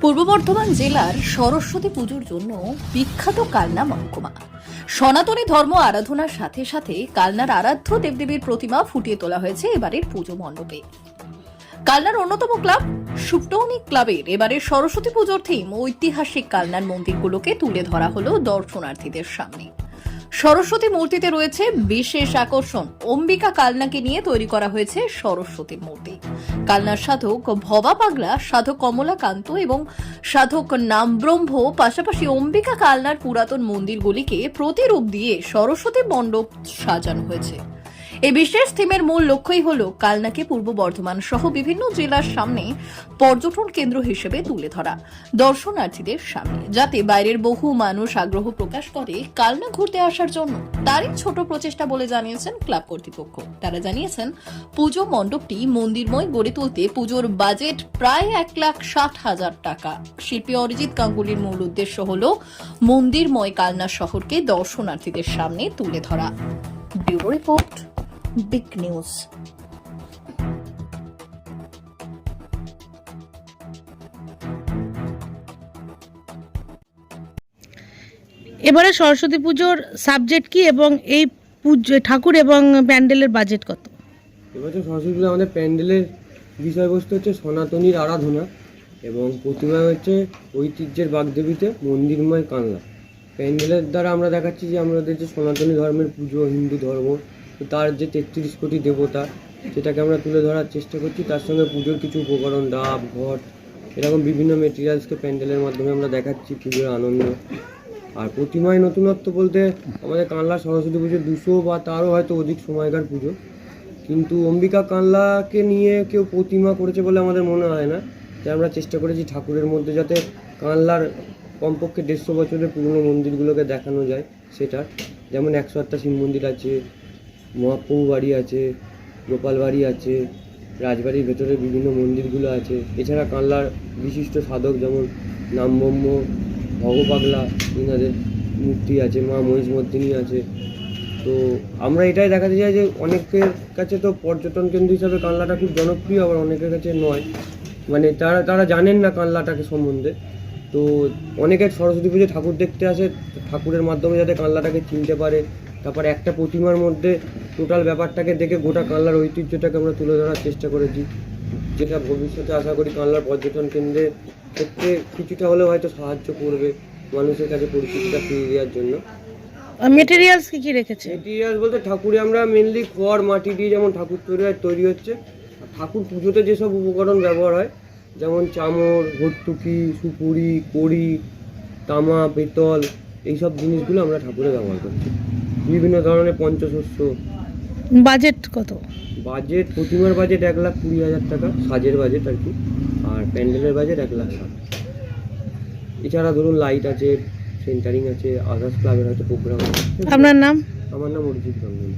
পূর্ব বর্ধমান জেলার সরস্বতী পুজোর জন্য বিখ্যাত কালনা মহকুমা। সনাতনী ধর্ম আরাধনার সাথে সাথে কালনার আরাধ্য দেবদেবীর প্রতিমা ফুটিয়ে তোলা হয়েছে এবারের পুজো মণ্ডপে। কালনার অন্যতম ক্লাব সুপ্টৌনি ক্লাবের এবারের সরস্বতী পুজোর থিম ঐতিহাসিক কালনার মন্দিরগুলোকে তুলে ধরা হলো দর্শনার্থীদের সামনে। সরস্বতী মূর্তিতে রয়েছে বিশেষ আকর্ষণ। অম্বিকা কালনাকে নিয়ে তৈরি করা হয়েছে সরস্বতী মূর্তি। কালনার সাধক ভবা পাগলা, সাধক কমলাকান্ত এবং সাধক নামব্রহ্ম, পাশাপাশি অম্বিকা কালনার পুরাতন মন্দিরগুলিকে প্রতিরূপ দিয়ে সরস্বতী মণ্ডপ সাজানো হয়েছে। এই বিশেষ থিমের মূল লক্ষ্যই হল কালনাকে পূর্ব বর্ধমান সহ বিভিন্ন জেলার সামনে পর্যটন কেন্দ্র হিসেবে তুলে ধরা দর্শনার্থীদের সামনে। যাতে বাইরের বহু মানুষ আগ্রহ প্রকাশ করে কালনা ঘুরতে আসার জন্য। তারই ছোট প্রচেষ্টা বলে জানিয়েছেন ক্লাব কর্তৃপক্ষ। তারা জানিয়েছেন, পুজো মণ্ডপটি মন্দিরময় গড়ে তুলতে পুজোর বাজেট প্রায় এক লাখ ষাট হাজার টাকা। শিল্পী অরিজিৎ গাঙ্গুলির মূল উদ্দেশ্য হল মন্দিরময় কালনা শহরকে দর্শনার্থীদের সামনে তুলে ধরা। Bureau report. বিগ নিউজ এবারে সরস্বতী পুজোর সাবজেক্ট কি এবং এই পুজো ঠাকুর এবং প্যান্ডেলের বাজেট কত? এবছর সরস্বতী পুজো আমাদের প্যান্ডেলের বিষয়বস্তু হচ্ছে সনাতনীর আরাধনা এবং প্রতিমা হচ্ছে ঐতিহ্যের বাগদেবীতে মন্দিরময় কানলা। প্যান্ডেলের দ্বারা আমরা দেখাচ্ছি যে আমাদের যে সনাতনী ধর্মের পুজো হিন্দু ধর্ম তার যে তেত্রিশ কোটি দেবতা সেটাকে আমরা তুলে ধরার চেষ্টা করছি, তার সঙ্গে পুজোর কিছু উপকরণ, ডাব, ঘট, এরকম বিভিন্ন মেটেরিয়ালসকে প্যান্ডেলের মাধ্যমে আমরা দেখাচ্ছি, পুজোর আনন্দ। আর প্রতিমায় নতুনত্ব বলতে আমাদের কানলা সরস্বতী পুজো দুশো বা তারও হয়তো অধিক সময়কার পুজো। কিন্তু অম্বিকা কানলাকে নিয়ে কেউ প্রতিমা করেছে বলে আমাদের মনে হয় না। যে আমরা চেষ্টা করেছি ঠাকুরের মধ্যে যাতে কানলার কমপক্ষে দেড়শো বছরের পুরনো মন্দিরগুলোকে দেখানো যায়, সেটা। যেমন একশো আটটা শিব মন্দির আছে মহাপ্রভু বাড়ি আছে, গোপাল বাড়ি আছে, রাজবাড়ির ভেতরে বিভিন্ন মন্দিরগুলো আছে। এছাড়া কানলার বিশিষ্ট সাধক যেমন নামব্রহ্ম, ভগপাগলা, ইনাদের মূর্তি আছে, মা মহিষমর্দিনী আছে। তো আমরা এটাই দেখাতে চাই যে অনেকের কাছে তো পর্যটন কেন্দ্র হিসাবে কানলাটা খুব জনপ্রিয়, আবার অনেকের কাছে নয়। মানে তারা তারা জানেন না কানলাটাকে সম্বন্ধে। তো অনেকে সরস্বতী পুজো ঠাকুর দেখতে আসে, ঠাকুরের মাধ্যমে যাতে কানলাটাকে চিনতে পারে তারপর একটা প্রতিমার মধ্যে টোটাল ব্যাপারটাকে দেখে গোটা কানলার ঐতিহ্যটাকে আমরা তুলে ধরার চেষ্টা করেছি। যেটা ভবিষ্যতে আশা করি কানলার পর্যটন কেন্দ্রে ক্ষেত্রে কিছুটা হলেও হয়তো সাহায্য করবে মানুষের কাছে পরিচিতিটা ফিরিয়ে দেওয়ার জন্য। মেটেরিয়ালস কি কি রেখেছে? মেটেরিয়াল বলতে ঠাকুরে আমরা মেনলি খড় মাটি দিয়ে যেমন ঠাকুর তৈরি হয় তৈরি হচ্ছে। ঠাকুর পুজোতে যেসব উপকরণ ব্যবহার হয় যেমন চামর ভর্তুকি সুপুরি কড়ি তামা পেতল এইসব জিনিসগুলো আমরা ঠাকুরে ব্যবহার করছি। বিভিন্ন ধরনের পঞ্চশস্য। বাজেট কত? বাজেট প্রতিমার বাজেট এক লাখ কুড়ি হাজার টাকা সাজের বাজেট আর কি আর প্যান্ডেলের বাজেট এক লাখ ষাট। এছাড়া ধরুন লাইট আছে সেন্টারিং আছে আদার্স ক্লাবের আছে প্রোগ্রাম আছে। আপনার নাম? আমার নাম অরিজিৎ গাঙ্গুলি